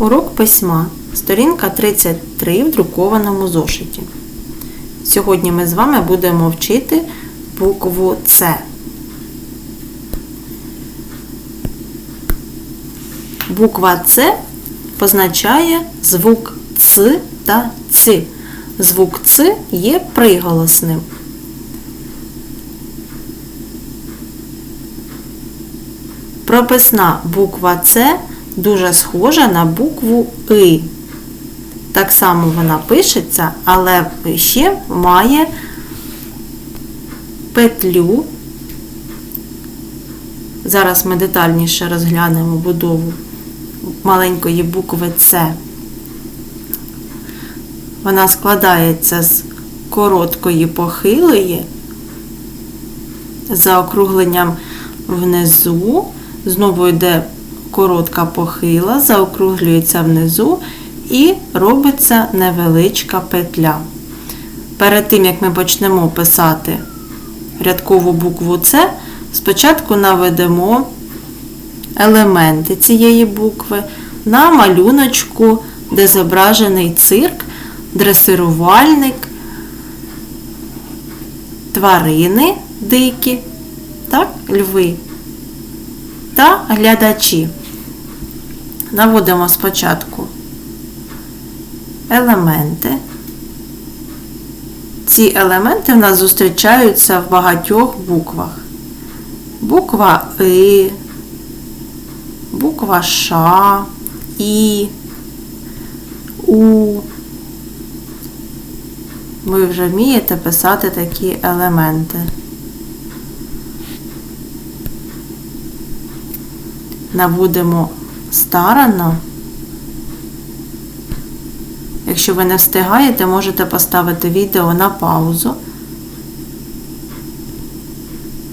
Урок письма. Сторінка 33 в друкованому зошиті. Сьогодні ми з вами будемо вчити букву С. Буква С позначає звук Ц та Ц. Звук Ц є приголосним. Прописна буква С дуже схожа на букву И. Так само вона пишеться, але ще має петлю. Зараз ми детальніше розглянемо будову маленької букви С. Вона складається з короткої похилої, за округленням внизу, знову йде коротка похила, заокруглюється внизу і робиться невеличка петля. Перед тим, як ми почнемо писати рядкову букву С, спочатку наведемо елементи цієї букви на малюночку, де зображений цирк, дресирувальник, тварини дикі, так, льви та глядачі. Наводимо спочатку елементи. Ці елементи в нас зустрічаються в багатьох буквах. Буква И, буква Ш, І, У. Ви вже вмієте писати такі елементи. Наводимо старано. Якщо ви не встигаєте, можете поставити відео на паузу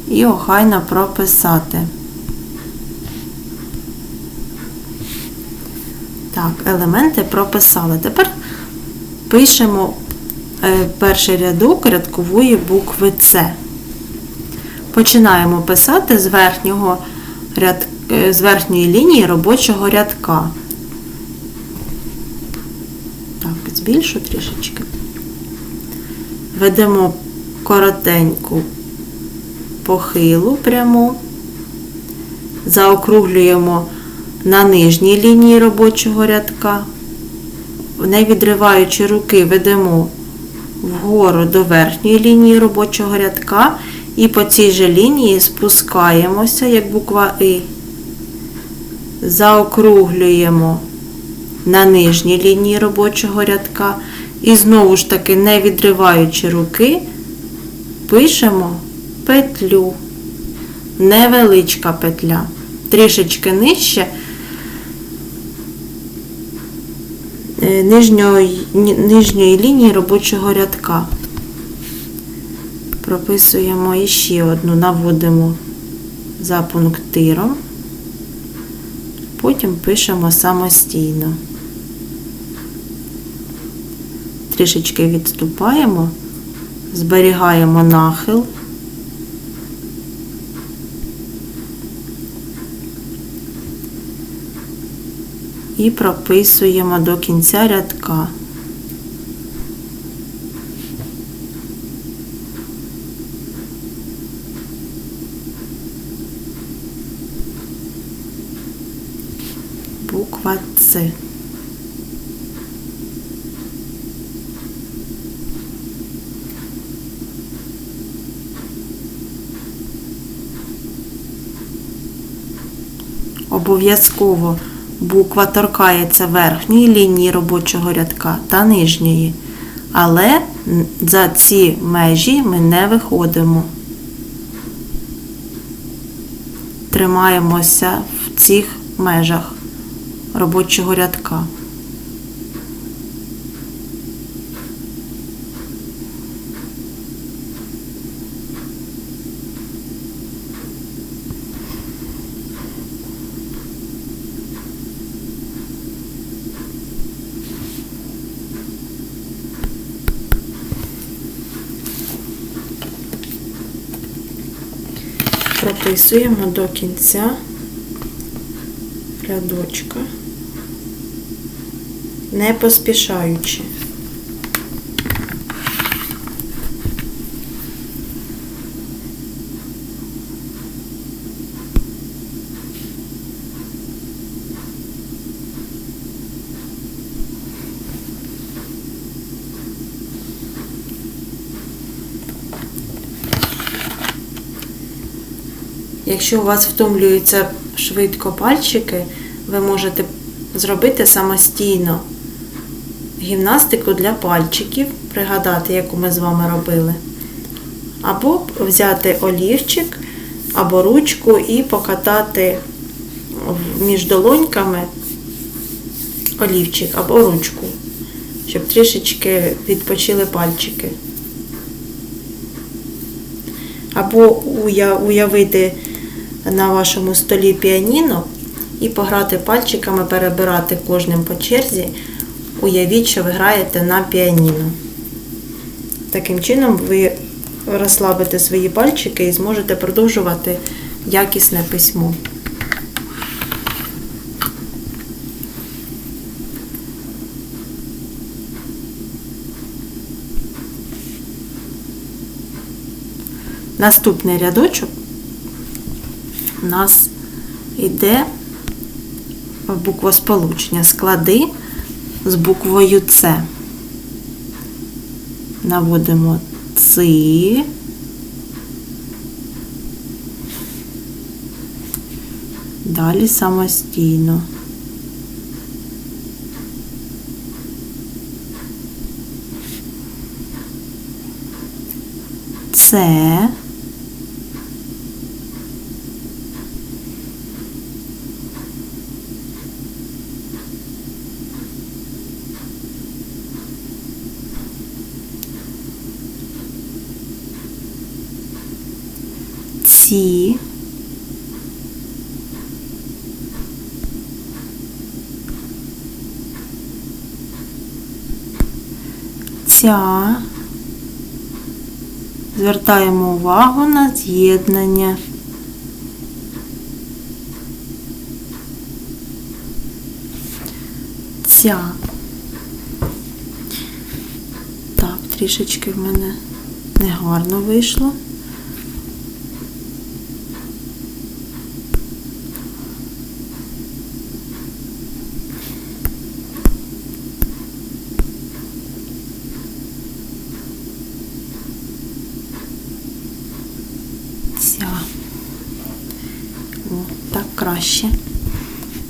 і охайно прописати. Так, елементи прописали. Тепер пишемо е, перший рядок рядкової букви С. Починаємо писати з верхнього рядка з верхньої лінії робочого рядка. Так, збільшу трішечки. Ведемо коротеньку похилу пряму, заокруглюємо на нижній лінії робочого рядка, не відриваючи руки, ведемо вгору до верхньої лінії робочого рядка і по цій же лінії спускаємося, як буква И заокруглюємо на нижній лінії робочого рядка і знову ж таки, не відриваючи руки, пишемо петлю, невеличка петля, трішечки нижче. Нижньої, нижньої лінії робочого рядка. Прописуємо іще одну, наводимо за пунктиром потім пишемо самостійно. Трішечки відступаємо, зберігаємо нахил. І прописуємо до кінця рядка. буква С. Обов'язково буква торкається верхньої лінії робочого рядка та нижньої, але за ці межі ми не виходимо. Тримаємося в цих межах робочого рядка. Прописуємо до кінця рядочка. не поспішаючи. Якщо у вас втомлюються швидко пальчики, ви можете зробити самостійно гімнастику для пальчиків, пригадати, яку ми з вами робили. Або взяти олівчик або ручку і покатати між долоньками олівчик або ручку, щоб трішечки відпочили пальчики. Або уявити на вашому столі піаніно і пограти пальчиками, перебирати кожним по черзі. Уявіть, що ви граєте на піаніно. Таким чином ви розслабите свої пальчики і зможете продовжувати якісне письмо. Наступний рядочок у нас йде буквосполучення. Склади з буквою С. Наводимо ци. Далі самостійно. Це. Ці. Ця. Звертаємо увагу на з'єднання. Ця. Так, трішечки в мене негарно вийшло. Ця. О, так краще.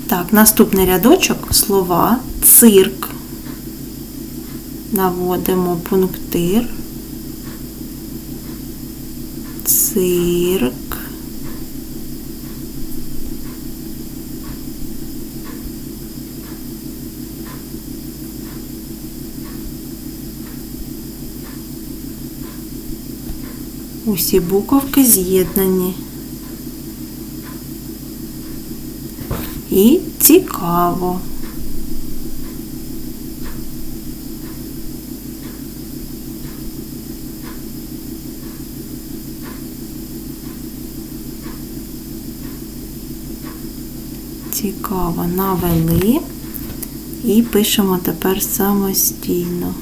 Так, наступний рядочок слова цирк. Наводимо пунктир. Цирк. Усі буковки з'єднані. І цікаво. Цікаво, навели і пишемо тепер самостійно.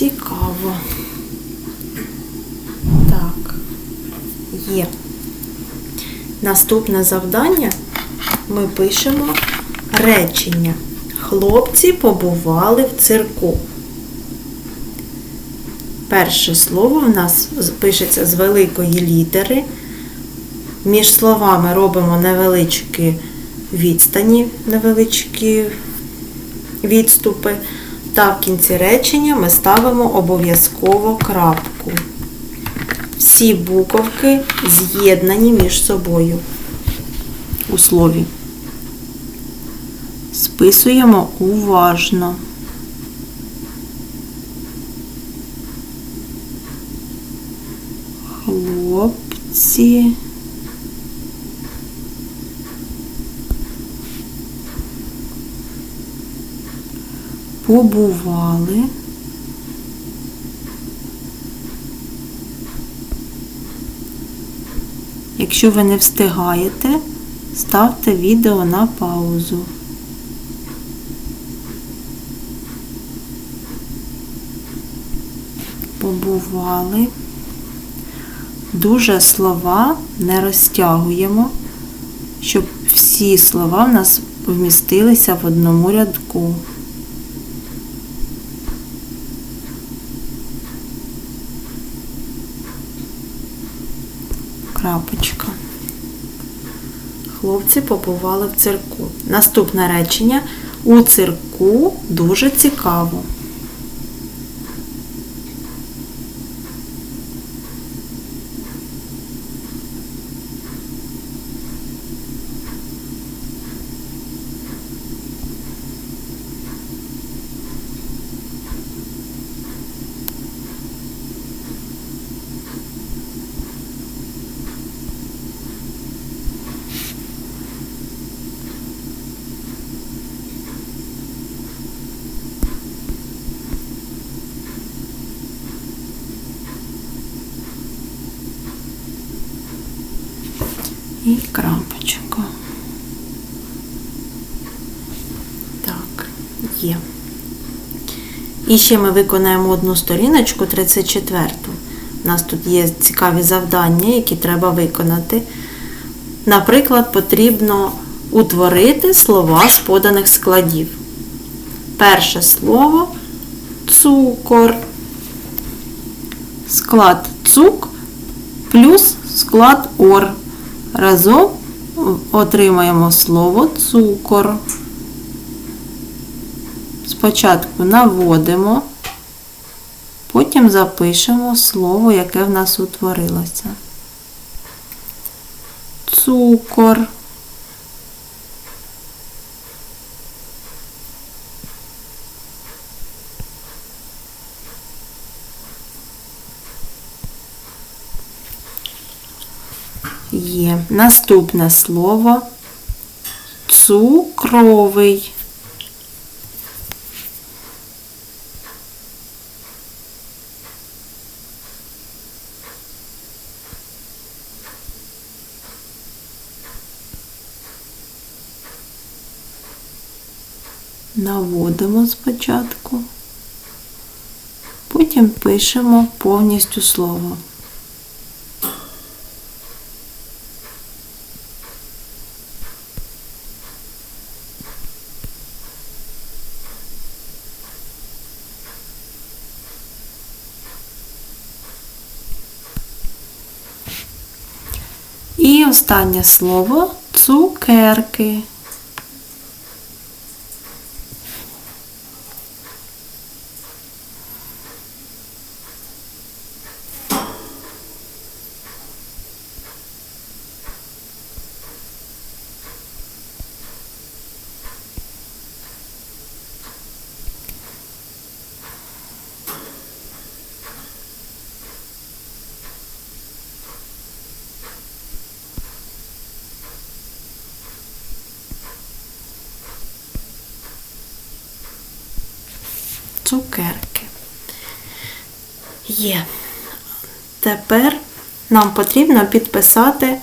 Цікаво. Так, є. Наступне завдання ми пишемо речення. Хлопці побували в цирку. Перше слово в нас пишеться з великої літери. Між словами робимо невеличкі відстані, невеличкі відступи. Та в кінці речення ми ставимо обов'язково крапку. Всі буковки з'єднані між собою у слові. Списуємо уважно. Хлопці. Побували Якщо ви не встигаєте, ставте відео на паузу. Побували. Дуже слова не розтягуємо, щоб всі слова в нас вмістилися в одному рядку. Хлопці побували в цирку. Наступне речення. У цирку дуже цікаво. І крапочка. Так, є. І ще ми виконаємо одну сторіночку 34. У нас тут є цікаві завдання, які треба виконати. Наприклад, потрібно утворити слова з поданих складів. Перше слово цукор. Склад цук плюс склад ор. Разом отримаємо слово цукор. Спочатку наводимо, потім запишемо слово, яке в нас утворилося. Цукор. Є. Наступне слово цукровий. Наводимо спочатку, потім пишемо повністю слово. І останнє слово цукерки. Цукерки. Є. Тепер нам потрібно підписати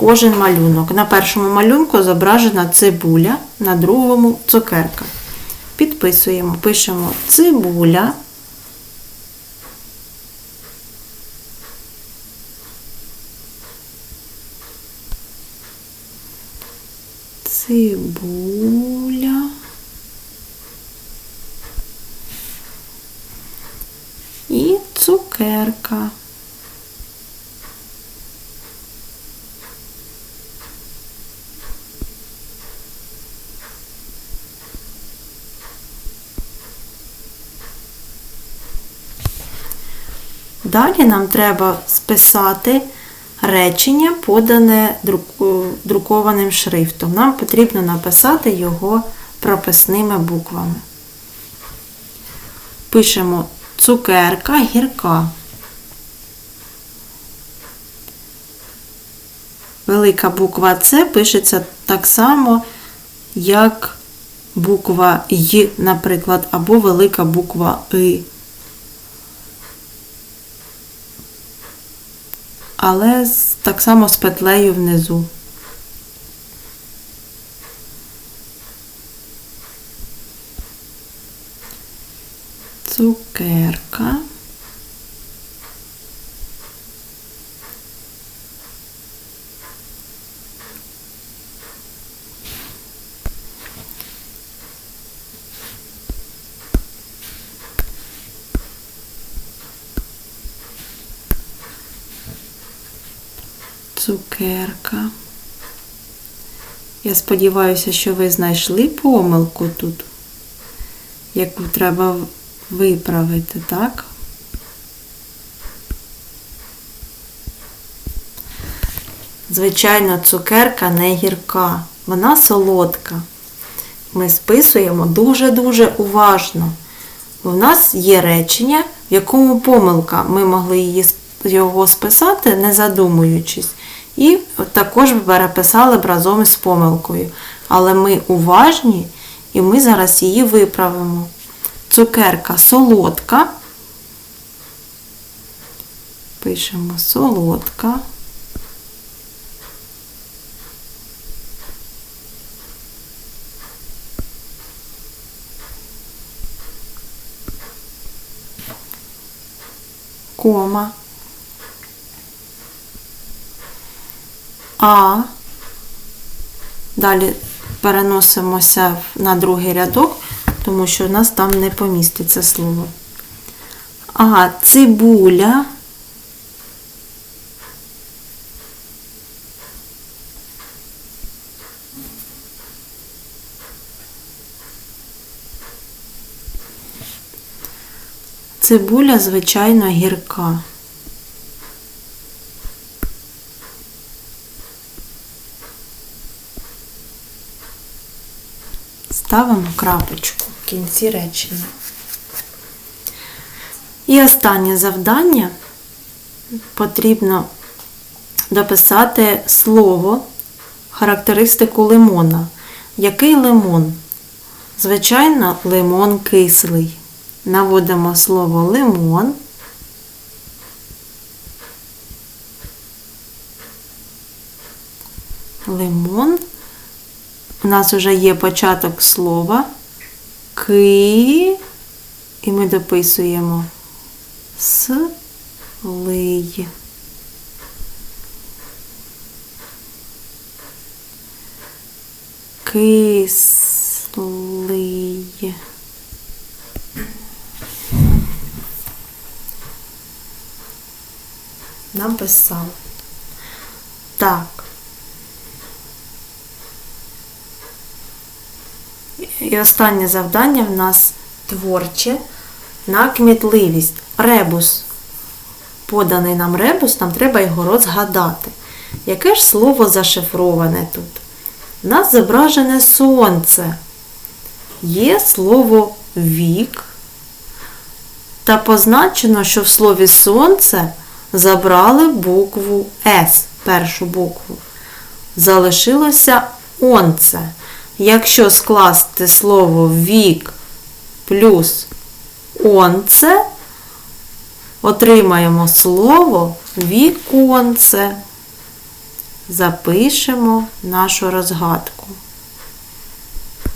кожен малюнок. На першому малюнку зображена цибуля, на другому цукерка. Підписуємо, пишемо цибуля. Цибуля. І цукерка. Далі нам треба списати речення, подане друкованим шрифтом. Нам потрібно написати його прописними буквами. Пишемо цукерка гірка. Велика буква С пишеться так само, як буква Й, наприклад, або велика буква И. але так само з петлею внизу. Цукерка. Цукерка. Я сподіваюся, що ви знайшли помилку тут, яку треба виправити, так? Звичайно, цукерка не гірка, вона солодка. Ми списуємо дуже-дуже уважно. У нас є речення, в якому помилка. Ми могли його списати, не задумуючись. І також переписали б разом із помилкою. Але ми уважні і ми зараз її виправимо. Цукерка солодка. Пишемо солодка. кома, А. Далі переносимося на другий рядок, тому що у нас там не поміститься слово. А, цибуля. Цибуля, звичайно, гірка. Ставимо крапочку в кінці речення. І останнє завдання потрібно дописати слово, характеристику лимона. Який лимон? Звичайно, лимон кислий. Наводимо слово лимон. Лимон. У нас вже є початок слова ки, і ми дописуємо слий. Кислий. Написав. Так. І останнє завдання в нас творче на кмітливість. Ребус. Поданий нам ребус, нам треба його розгадати. Яке ж слово зашифроване тут? У нас зображене сонце. Є слово вік. Та позначено, що в слові сонце забрали букву С, першу букву. Залишилося онце. Якщо скласти слово вік плюс онце, отримаємо слово віконце. Запишемо нашу розгадку.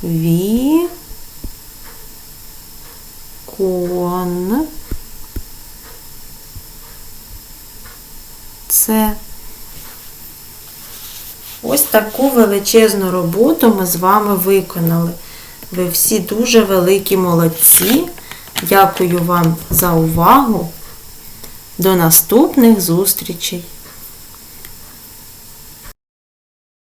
Вікон. Це ось таку величезну роботу ми з вами виконали. Ви всі дуже великі молодці. Дякую вам за увагу. До наступних зустрічей!